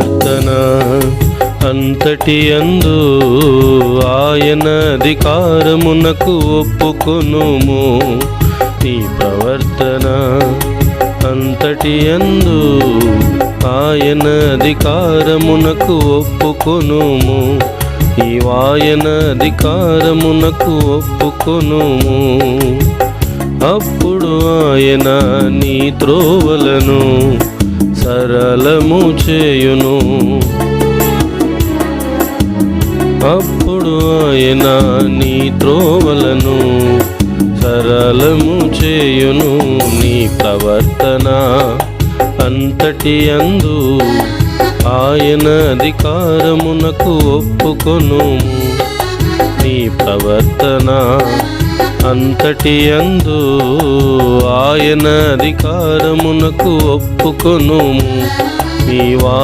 వర్తన అంతటి అందు ఆయన అధికారమునకు ఒప్పుకొనుము. నీ ప్రవర్తన అంతటి అందు ఆయన అధికారమునకు ఒప్పుకొనుము. ఈ వాయన అధికారమునకు ఒప్పుకొనుము. అప్పుడు ఆయన నీ త్రోవలను సరళము చేయును. అప్పుడు ఆయన నీ త్రోవలను సరళము చేయును. నీ ప్రవర్తన అంతటి అందు ఆయన అధికారమునకు ఒప్పుకొను. నీ ప్రవర్తన అంతటి అందు ఆయన అధికారమునకు ఒప్పుకొను మీ వా